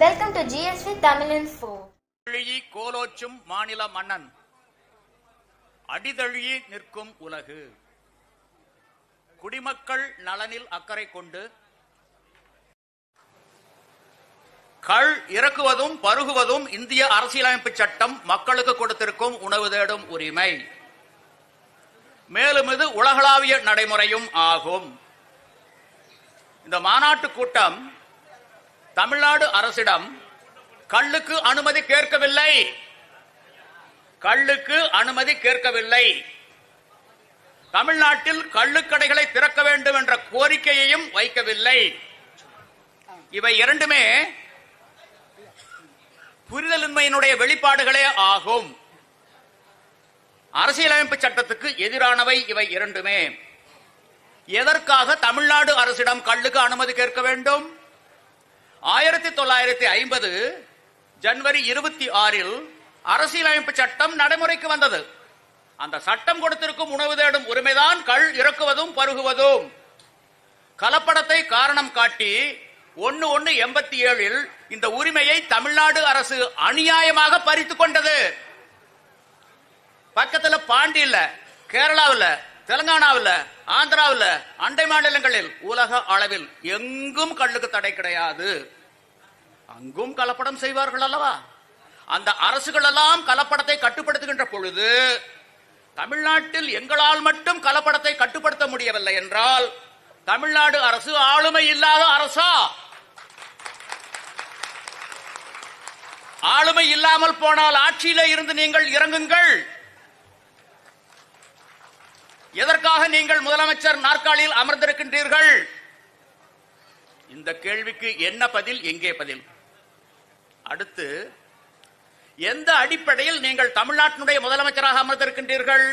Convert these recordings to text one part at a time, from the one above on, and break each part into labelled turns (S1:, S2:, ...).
S1: Welcome to GSV Tamil info
S2: தழுகி கோலோச்சும் மாநில மன்னன். அடிதழுகி நிற்கும் உலகு. குடிமக்கள் நலனில் அக்கறை கொண்டு கள் இறக்குவதும் பருகுவதும் இந்திய அரசியலமைப்பு சட்டம் மக்களுக்கு கொடுத்திருக்கும் உணவு தேடும் உரிமை. மேலும் இது உலகளாவிய நடைமுறையும் ஆகும். இந்த மாநாட்டு கூட்டம் தமிழ்நாடு அரசிடம் கல்லுக்கு அனுமதி கேட்கவில்லை. கல்லுக்கு அனுமதி கேட்கவில்லை. தமிழ்நாட்டில் கள்ளுக்கடைகளை திறக்க வேண்டும் என்ற கோரிக்கையையும் வைக்கவில்லை. இவை இரண்டுமே புரிதலின்மையினுடைய வெளிப்பாடுகளே ஆகும். அரசியலமைப்பு சட்டத்துக்கு எதிரானவை இவை இரண்டுமே. எதற்காக தமிழ்நாடு அரசிடம் கல்லுக்கு அனுமதி கேட்க வேண்டும்? ஆயிரத்தி தொள்ளாயிரத்தி ஐம்பது ஜனவரி இருபத்தி ஆறில் அரசியலமைப்பு சட்டம் நடைமுறைக்கு வந்தது. அந்த சட்டம் கொடுத்திருக்கும் உணவு தேடும் உரிமைதான் கள் இறக்குவதும் பருகுவதும். கலப்படத்தை காரணம் காட்டி ஒன்னு ஒன்னு எண்பத்தி ஏழில் இந்த உரிமையை தமிழ்நாடு அரசு அநியாயமாக பறித்து கொண்டது. பக்கத்துல பாண்டியில் கேரளாவில் தெலுங்கானாவில் ஆந்திராவில் அண்டை மாநிலங்களில் உலக அளவில் எங்கும் கள்ளுக்கு தடை கிடையாது. அங்கும் கலப்படம் செய்வார்கள் அல்லவா? அந்த அரசுகள் எல்லாம் கலப்படத்தை கட்டுப்படுத்துகின்ற பொழுது தமிழ்நாட்டில் எங்களால் மட்டும் கலப்படத்தை கட்டுப்படுத்த முடியவில்லை என்றால் தமிழ்நாடு அரசு ஆளுமை இல்லாத அரசா? ஆளுமை இல்லாமல் போனால் ஆட்சியில இருந்து நீங்கள் இறங்குங்கள். எதற்காக நீங்கள் முதலமைச்சர் நாற்காலியில் அமர்ந்திருக்கின்றீர்கள்? இந்த கேள்விக்கு என்ன பதில் எங்கே பதில்? அடுத்து எந்த அடிப்படையில் நீங்கள் தமிழ்நாட்டினுடைய முதலமைச்சராக அமர்ந்திருக்கின்றீர்கள்?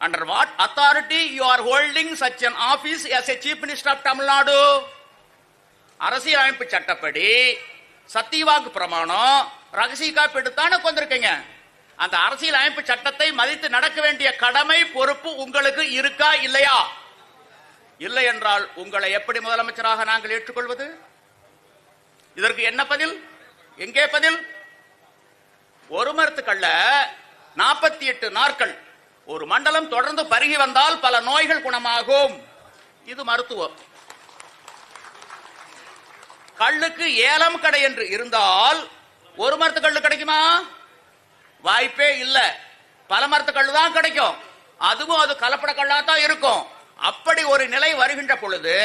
S2: Under what authority you are holding such an office as a chief minister of Tamil Nadu அரசியலமைப்பு சட்டப்படி சத்தியவாக்கு பிரமாணம் ரகசிய காப்பு தானே கொண்டிருக்கீங்க அந்த அரசியல் அமைப்பு சட்டத்தை மதித்து நடக்க வேண்டிய கடமை பொறுப்பு உங்களுக்கு இருக்கா இல்லையா? இல்லை என்றால் உங்களை எப்படி முதலமைச்சராக நாங்கள் ஏற்றுக்கொள்வது? இதற்கு என்ன பதில்? எங்கே பதில்? ஒரு மரத்துக்கல்ல நாற்பத்தி எட்டு நாட்கள் ஒரு மண்டலம் தொடர்ந்து பருகி வந்தால் பல நோய்கள் குணமாகும். இது மருத்துவம். கல்லுக்கு ஏலம் கடை என்று இருந்தால் ஒரு மரத்து கல்லு கிடைக்குமா? வாய்ப்பே இல்ல. பல மரத்து கல்லு தான் கிடைக்கும். அதுவும் அது கலப்பட கல்லா தான் இருக்கும். அப்படி ஒரு நிலை வருகின்ற பொழுது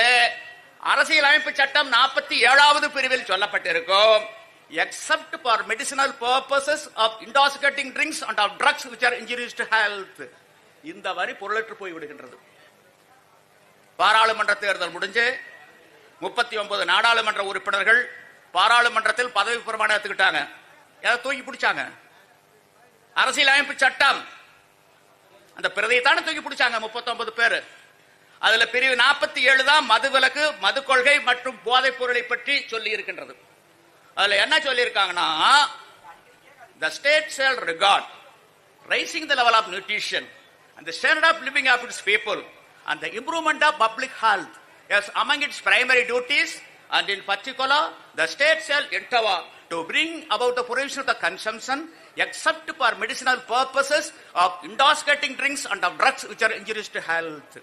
S2: அரசியலமைப்பு சட்டம் நாற்பத்தி ஏழாவது பிரிவில் சொல்லப்பட்டிருக்கும். Except for medicinal purposes of intoxicating drinks and of drugs which are injurious to health இந்த வரி பொருளற்று போய் விடுகின்றது. பாராளுமன்ற தேர்தல் முடிஞ்சு முப்பத்தி ஒன்பது நாடாளுமன்ற உறுப்பினர்கள் பாராளுமன்றத்தில் பதவி பிரமாணம் எடுத்துக்கிட்டாங்க. ஏதாவது தூக்கி பிடிச்சாங்க. அரசியலமைப்பு சட்டம். அந்த பிரதியை தானே தூக்கி பிடிச்சாங்க முப்பத்தி ஒன்பது பேர். அதுல பிரிவு நாற்பத்தி ஏழு தான் மதுவிலக்கு மது கொள்கை மற்றும் போதைப் பொருளை பற்றி சொல்லி இருக்கின்றது. அதில் என்ன சொல்லியிருக்காங்கன்னா the state shall regard raising the level of nutrition and the standard of living of its people and the improvement of public health as among its primary duties and in particular the state shall endeavour to bring about the provision of the consumption except for medicinal purposes of intoxicating drinks and of drugs which are injurious to health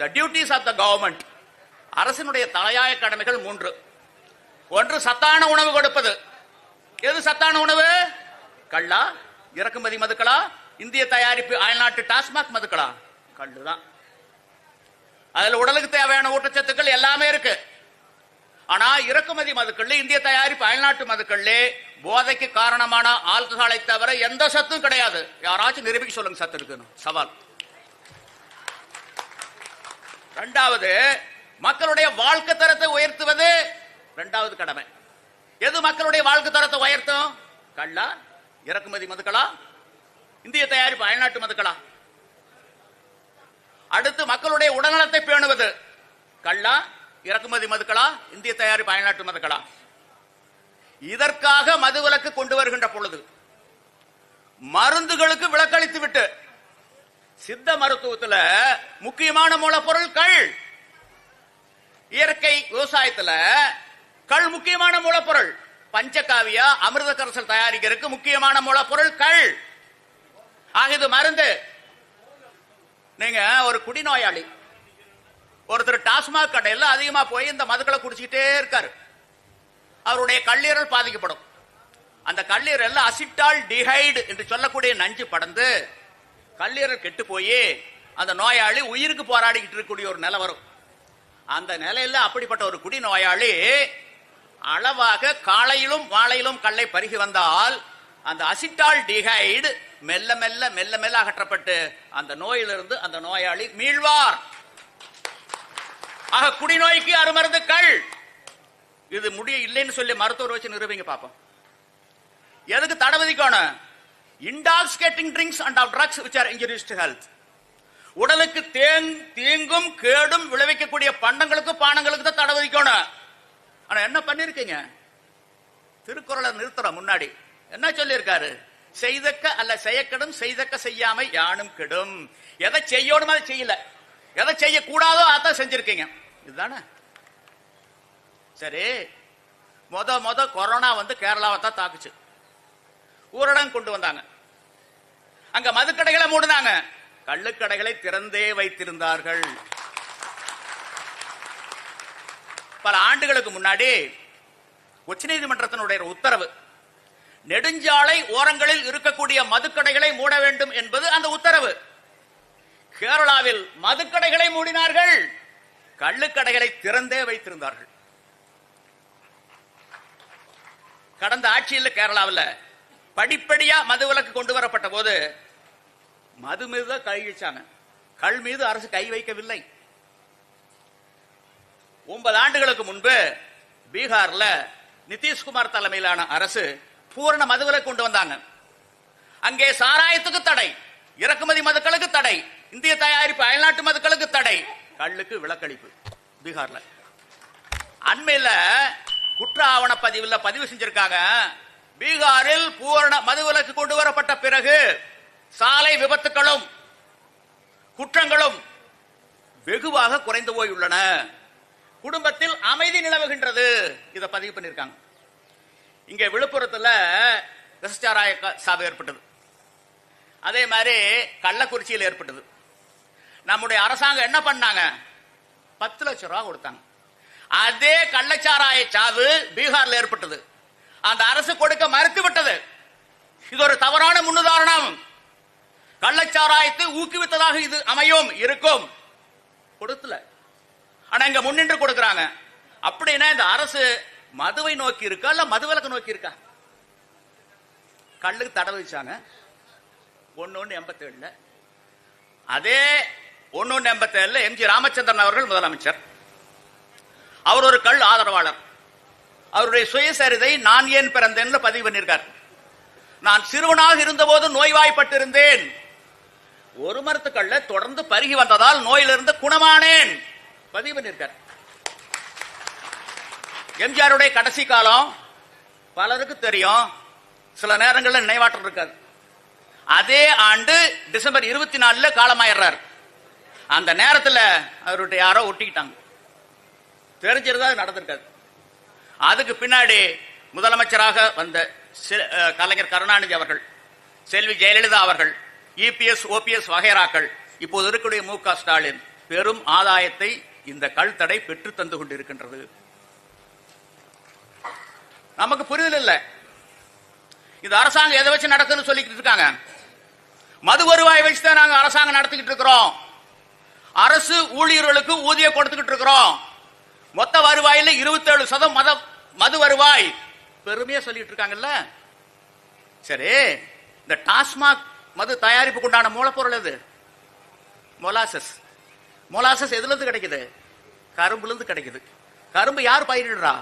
S2: the duties of the government அரசினுடைய தலையாய கடமைகள் மூன்று ஒன்று சத்தான உணவு கொடுப்பது. எது சத்தான உணவு? கள்ளா இறக்குமதி மதுக்களா இந்திய தயாரிப்பு அயல்நாட்டு டாஸ்மாக் மதுக்களா? கல்லுதான். அதுல உடலுக்கு தேவையான ஊட்டச்சத்துக்கள் எல்லாமே இருக்கு. ஆனா இறக்குமதி மதுக்கள் இந்திய தயாரிப்பு அயல்நாட்டு மதுக்கள் போதைக்கு காரணமான ஆல்கஹாலை தவிர எந்த சத்தும் கிடையாது. யாராச்சும் நிரூபிக்க சொல்லுங்க சத்து இருக்குன்னு. சவால். ரெண்டாவது மக்களுடைய வாழ்க்கை தரத்தை உயர்த்துவது ரெண்டாவது கடமை. எது மக்களுடைய வாழ்க்கை தரத்தை உயர்த்தும்? கள்ளா இறக்குமதி மதுக்களா? இந்திய தயாரிப்பு அயல்நாட்டு மதுக்களா? அடுத்து மக்களுடைய உடல்நலத்தை பேணுவது. கள்ளா இறக்குமதி மதுக்களா? இந்திய தயாரிப்பு அயல்நாட்டு மதுக்களா? இதற்காக மதுவிலக்கு கொண்டு வருகின்ற பொழுது மருந்துகளுக்கு விலக்களித்து விட்டு சித்த மருத்துவத்துல முக்கியமான மூலப்பொருள் கள் இயற்கை விவசாயத்துல கள் முக்கியமான மூலப்பொருள். பஞ்சகாவியா அமிர்த கரசல் தயாரிக்கிறதுக்கு முக்கியமான மூலப்பொருள் கள் ஆக இது மருந்து. நீங்க ஒரு குடிநோயாளி. ஒருத்தர் டாஸ்மாக் கடையில் அதிகமா போய் இந்த மதுக்களை குடிச்சுக்கிட்டே இருக்காரு. அவருடைய கல்லீரல் பாதிக்கப்படும். அந்த கல்லீரல் அசிட்டால் டிஹைடு என்று சொல்லக்கூடிய நஞ்சு படந்து கல்லீரல் கெட்டு போய் அந்த நோயாளி உயிருக்கு போராடிக்கிட்டு இருக்கக்கூடிய ஒரு நிலை வரும். அந்த நிலையில அப்படிப்பட்ட ஒரு குடி நோயாளி அளவாக காலையிலும் மாலையிலும் கல்லை பருகி வந்தால் அந்த அசிட்டால் டிஹைடு மெல்ல மெல்ல மெல்ல மெல்ல அகற்றப்பட்டு அந்த நோயிலிருந்து அந்த நோயாளி மீழ்வார் ஆக குடிநோய்க்கு அருமருந்து கள் இது முடிய இல்லைன்னு சொல்லி மருத்துவர் வச்சு நிரூபிங்க பாப்போம். எதுக்கு தடை விதிக்கணும் intoxicating drinks and of drugs which are injurious to health உடலுக்கு தேங் தீங்கும் கேடும் விளைவிக்கக்கூடிய பண்டங்களுக்கு பானங்களுக்கு தான் தடை விதிக்கணும் ஆனா என்ன பண்ணிருக்கீங்க? திருக்குறளை நிறுத்துறோம் முன்னாடி என்ன சொல்லியிருக்காரு? செய்தக்க அல்ல செய்யக்கெடும் செய்தக்க செய்யாமை யானும் கெடும். எதை செய்யணுமோ அதை செய்யல. எதை செய்யக்கூடாதோ அதான் செஞ்சிருக்கீங்க. இதுதானே? சரி மொத மொத கொரோனா வந்து கேரளாவை தான் தாக்குச்சு. ஊரடங்கு கொண்டு வந்தாங்க. அங்க மதுக்கடைகளை மூடினாங்க. கள்ளுக்கடைகளை திறந்தே வைத்திருந்தார்கள். பல ஆண்டுகளுக்கு முன்னாடி உச்சநீதிமன்றத்தினுடைய உத்தரவு நெடுஞ்சாலை ஓரங்களில் இருக்கக்கூடிய மதுக்கடைகளை மூட வேண்டும் என்பது அந்த உத்தரவு. கேரளாவில் மதுக்கடைகளை மூடினார்கள் கள்ளுக்கடைகளை திறந்தே வைத்திருந்தார்கள். கடந்த ஆட்சியில் கேரளாவில் படிப்படியா மது விலக்கு கொண்டு வரப்பட்ட போது மது மீது தான் கை கல் மீது அரசு கை வைக்கவில்லை. ஒன்பது ஆண்டுகளுக்கு முன்பு பீகார்ல நிதிஷ்குமார் தலைமையிலான அரசு பூரண மதுவிலை கொண்டு வந்தாங்க. அங்கே சாராயத்துக்கு தடை இறக்குமதி மதுக்களுக்கு தடை இந்திய தயாரிப்பு அயல்நாட்டு மதுக்களுக்கு தடை கள்ளுக்கு விலக்களிப்பு பீகார்ல. அண்மையில குற்ற ஆவண பதிவில் பதிவு செஞ்சிருக்காங்க. பீகாரில் பூரண மதுவிலக்கு கொண்டு வரப்பட்ட பிறகு சாலை விபத்துகளும் குற்றங்களும் வெகுவாக குறைந்து போயுள்ளன. குடும்பத்தில் அமைதி நிலவுகின்றது. இதை பதிவு பண்ணிருக்காங்க இங்க விழுப்புரத்தில் விசச்சாராய சாவு ஏற்பட்டது. அதே மாதிரி கள்ளக்குறிச்சியில் ஏற்பட்டது. நம்முடைய அரசாங்கம் என்ன பண்ணாங்க? பத்து லட்சம் ரூபா கொடுத்தாங்க. அதே கள்ளச்சாராய சாவு பீகார்ல ஏற்பட்டது. அந்த அரசு கொடுக்க மறுத்து விட்டது. இது ஒரு தவறான முன்னுதாரணம். கள்ளச்சாராயத்தை ஊக்குவித்ததாக இது அமையும் இருக்கும். கொடுத்துல. ஆனா இங்க முன்னின்று கொடுக்கறாங்க. அப்படின்னா இந்த அரசு மதுவை நோக்கி இருக்கா இல்ல மதுவிலக்கு நோக்கி இருக்கா? கல்லுக்கு தடை வச்சாங்க ஒன்னு ஒன்னு எண்பத்தி ஏழுல அதே ஒன்னு ஒன்னு எண்பத்தி ஏழுல எம் ஜி ராமச்சந்திரன் அவர்கள் முதலமைச்சர். அவர் ஒரு கல் ஆதரவாளர். அவருடைய சுயசரிதை நான் ஏன் பிறந்தேன் பதிவு பண்ணியிருக்கார். நான் சிறுவனாக இருந்தபோது நோய்வாய்ப்பட்டிருந்தேன். ஒரு மரத்துக்கல்ல தொடர்ந்து பருகி வந்ததால் நோயிலிருந்து குணமானேன். பதிவு பண்ணியிருக்கார் எம்ஜிஆருடைய கடைசி காலம் பலருக்கு தெரியும். சில நேரங்களில் நினைவாற்றல் இருக்காது. அதே ஆண்டு டிசம்பர் இருபத்தி நாலுல காலமாயிடுறார். அந்த நேரத்தில் அவருடைய யாரோ ஒட்டிக்கிட்டாங்க. தெரிஞ்சிருந்தா நடந்திருக்காது. அதுக்கு பின்னாடி முதலமைச்சராக வந்த கலைஞர் கருணாநிதி அவர்கள் செல்வி ஜெயலலிதா அவர்கள் இபிஎஸ் ஓபிஎஸ் வகைராக்கள் இப்போது இருக்கக்கூடிய மு க ஸ்டாலின் பெரும் ஆதாயத்தை இந்த கல் தடை பெற்று தந்து கொண்டிருக்கின்றது. நமக்கு புரிதல் இல்லை. இந்த அரசாங்கம் எதை வச்சு நடக்குதுன்னு சொல்லிக்கிட்டு இருக்காங்க. மது வருவாயை வச்சு தான் நாங்க அரசாங்கம் நடத்திக்கிட்டு இருக்கிறோம். அரசு ஊழியர்களுக்கு ஊதியம் கொடுத்துக்கிட்டு இருக்கிறோம். மொத்த வருவாயில 27% சதம் மத மது வருவாய். பெருமையா சொல்லிட்டு இருக்காங்கல்ல? சரி இந்த டாஸ்மாக் மது தயாரிப்புக்கு உண்டான மூலப்பொருள் எது? மொலாசஸ். மொலாசஸ் எதுல இருந்து கிடைக்குது? கரும்புலேருந்து கிடைக்குது. கரும்பு யார் பயிரிடுறா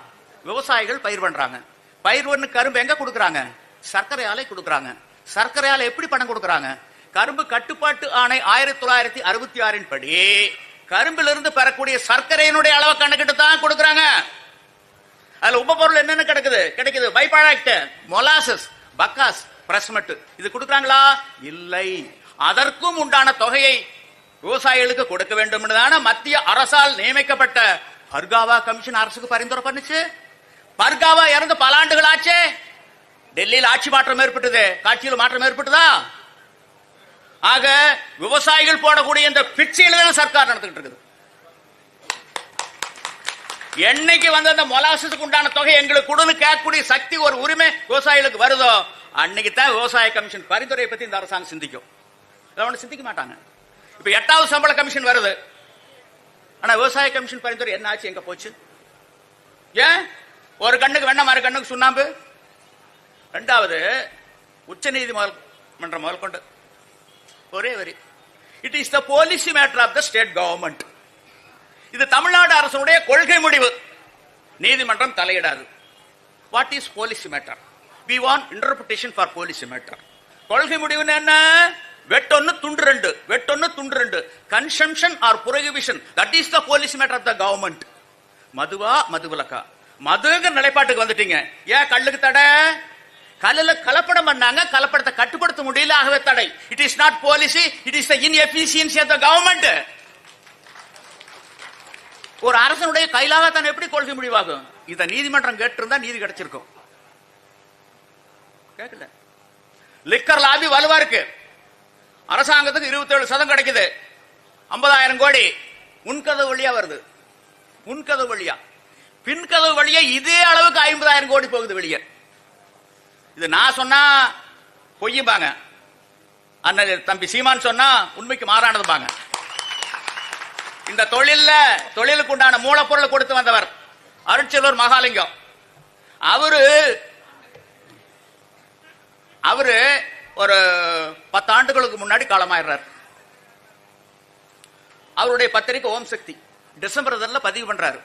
S2: விவசாயிகள் பயிர் பண்றாங்க. பயிர் பண்ணு கரும்பு எங்க கொடுக்குறாங்க? சர்க்கரை ஆலை கொடுக்குறாங்க. சர்க்கரை ஆலை எப்படி பணம் கொடுக்குறாங்க? கரும்பு கட்டுப்பாட்டு ஆணை ஆயிரத்தி தொள்ளாயிரத்தி அறுபத்தி ஆறின் படி கரும்பிலிருந்து பெறக்கூடிய சர்க்கரையினுடைய அளவை கணக்கிட்டு தான் கொடுக்குறாங்க. அதுல உபபொருள் என்னென்ன கிடைக்குது? கிடைக்குது. By product molasses bagasse press mud கொடுக்குறாங்களா? இல்லை. அதற்கும் உண்டான தொகையை விவசாயிகளுக்கு கொடுக்க வேண்டும் என்றுதான மத்திய அரசால் நியமிக்கப்பட்ட பர்காவா கமிஷன் அரசுக்கு பரிந்துரை பண்ணுச்சு? பர்காவா இறந்து பல ஆண்டுகள் ஆச்சே டெல்லியில் ஆட்சி மாற்றம் ஏற்பட்டது. காட்சியில் மாற்றம் ஏற்பட்டதா? ஆக விவசாயிகள் போடக்கூடிய இந்த பிச்சையில தான் சர்க்கார் நடந்துகிட்டு இருக்குது. என்னைக்கு வந்து அந்த மொலாசத்துக்கு உண்டான தொகை எங்களுக்கு கொடுன்னு கேட்கக்கூடிய சக்தி ஒரு உரிமை விவசாயிகளுக்கு வருதோ அன்னைக்கு தான் விவசாய கமிஷன் பரிந்துரையை பத்தி இந்த அரசாங்கம் சிந்திக்கும். சிந்திக்க மாட்டாங்க. இப்ப எட்டாவது சம்பள கமிஷன் வருது. ஆனா விவசாய கமிஷன் பரிந்துரை என்ன ஆச்சு? எங்க போச்சு? ஏன்? ஒரு கண்ணுக்கு வேணாம் மறு கண்ணுக்கு சுண்ணாம்பு? ரெண்டாவது உச்ச நீதிமன்றம் முதல் கொண்டு ஒரே வரி. It is the policy matter of the state government இது தமிழ்நாடு அரசுடைய கொள்கை முடிவு. நீதிமன்றம் தலையிடாது. What is policy matter we want interpretation for policy matter கொள்கை முடிவுன்னு என்ன? வெட்டொன்னு துண்டு ரெண்டு வெட்டொன்னு துண்டு ரெண்டு. Consumption or prohibition that is the police matter of the government மதுவா மதுவிலக்கா. மதுங்கிற நிலைப்பாட்டுக்கு வந்துட்டீங்க. ஏன் கல்லுக்கு தடை? கல்லுல கலப்படம் பண்ணாங்க கலப்படத்தை கட்டுப்படுத்த முடியல ஆகவே தடை. It is not policy it is the inefficiency of the government ஒரு அரசனுடைய கையிலாகத்தான் எப்படி கொள்கை முடிவாகும்? இத நீதிமன்றம் கேட்டிருந்தா நீதி கிடைச்சிருக்கும். கேட்கல? லிக்கர் லாபி வலுவா இருக்கு. அரசாங்கத்துக்கு இருபத்தி ஏழு சதம் கிடைக்குது. ஐம்பதாயிரம் கோடி. முன்கதவு வழியா வருது. முன்கதவு வழியா. பின்கதவு வழியா இதே அளவுக்கு ஐம்பதாயிரம் கோடி போகுது வெளியே. இது நான் சொன்னா பொய்யும்பாங்க. அண்ணன் தம்பி சீமான் சொன்னா உண்மைக்கு மாறானதுபாங்க இந்த தொழில்ல தொழிலுக்கு உண்டான மூலப்பொருளை கொடுத்து வந்தவர் அருட்செல்வர் மகாலிங்கம். அவரு அவரு ஒரு பத்து ஆண்டுகளுக்கு முன்னாடி காலமாயிடுறார். அவருடைய பத்திரிக்கை ஓம் சக்தி டிசம்பர் இதெல்லாம் பதிவு பண்றாரு.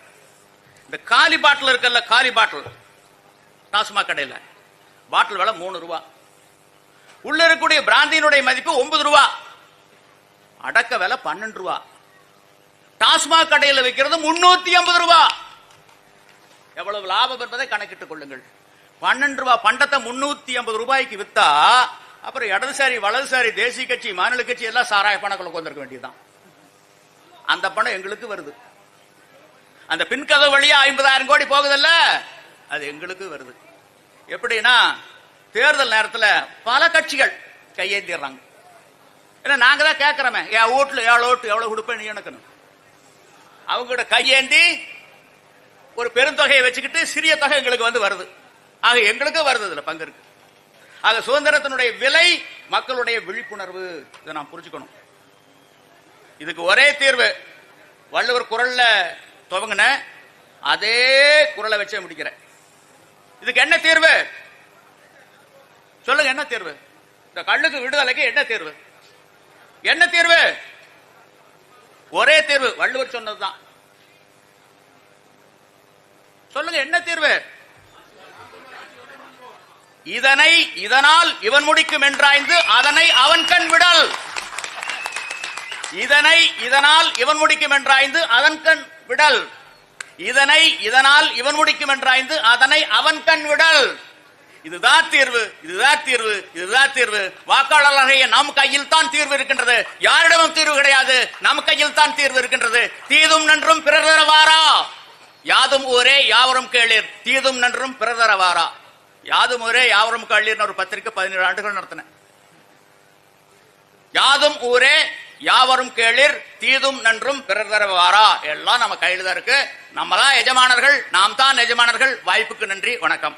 S2: இந்த காலி பாட்டில் இருக்கல்ல காலி பாட்டில் டாஸ்மாக் கடையில். பாட்டில் விலை மூணு ரூபா. உள்ள இருக்கக்கூடிய பிராந்தியினுடைய மதிப்பு ஒன்பது ரூபா. அடக்க விலை பன்னெண்டு ரூபா. டாஸ்மாக் கடையில் வைக்கிறது முன்னூத்தி ஐம்பது ரூபா. எவ்வளவு லாபம் என்பதை கணக்கிட்டுக் கொள்ளுங்கள். பன்னெண்டு ரூபாய் பண்டத்தை முன்னூத்தி ஐம்பது ரூபாய்க்கு வித்தா அப்புறம் இடதுசாரி வலதுசாரி தேசிய கட்சி மாநில கட்சி எல்லாம் சாராய பணக்குள்ள கொண்டிருக்க வேண்டியதுதான். அந்த பணம் எங்களுக்கு வருது. அந்த பின்கதவு வழியா ஐம்பதாயிரம் கோடி போகுதல்ல? அது எங்களுக்கு வருது. எப்படின்னா தேர்தல் நேரத்தில் பல கட்சிகள் கையேந்திடுறாங்க ஏன்னா நாங்க தான் கேட்கிறோமே என் வீட்டுல ஏழு ஓட்டு எவ்வளவு கொடுப்பேன் நீ எனக்குன்னு. அவங்களோட கையேந்தி ஒரு பெருந்தொகையை வச்சுக்கிட்டு சிறிய தொகை எங்களுக்கு வந்து வருது. ஆக எங்களுக்கு வருது இதுல பங்கு இருக்கு. ஆக சுதந்திரத்தினுடைய விலை மக்களுடைய விழிப்புணர்வு. இதை நாம் புரிஞ்சுக்கணும். இதுக்கு ஒரே தீர்வு. வள்ளுவர் குரல்ல துவங்கின அதே குரலை வச்சே முடிக்கிறேன். இதுக்கு என்ன தீர்வு? சொல்லுங்க என்ன தீர்வு? இந்த கல்லுக்கு விடுதலைக்கு என்ன தீர்வு? என்ன தீர்வு? ஒரே தீர்வு. வள்ளுவர் சொன்னதுதான். சொல்லுங்க என்ன தீர்வு? இதனை இதனால் இவன் முடிக்கும் என்றாய்ந்து அதனை அவன் கண் விடல். இதனை இதனால் இவன் முடிக்கும் என்றாய்ந்து அதன் கண் விடல். இதனை இதனால் இவன் முடிக்கும் என்றாய்ந்து அதனை அவன் கண் விடல். இதுதான் தீர்வு இதுதான் தீர்வு இதுதான் தீர்வு. வாக்காளர்களாகிய நம் கையில் தான் தீர்வு இருக்கின்றது. யாரிடமும் தீர்வு கிடையாது. நம் கையில் தான் தீர்வு இருக்கின்றது. தீதும் நன்றும் பிறர் தரவாரா? யாதும் ஊரே யாவரும் கேளீர். தீதும் நன்றும் பிறர் தரவாரா? யாதும் ஊரே யாவரும் கள்ளீர்னு ஒரு பத்திரிக்கை பதினேழு ஆண்டுகள் நடத்தினேன். யாதும் ஊரே யாவரும் கேளிர் தீதும் நன்றும் பிறர் தரவாரா எல்லாம் நம்ம கையில் தான் இருக்கு. நம்மதான் எஜமானர்கள் நாம் தான் எஜமானர்கள். வாய்ப்புக்கு நன்றி வணக்கம்.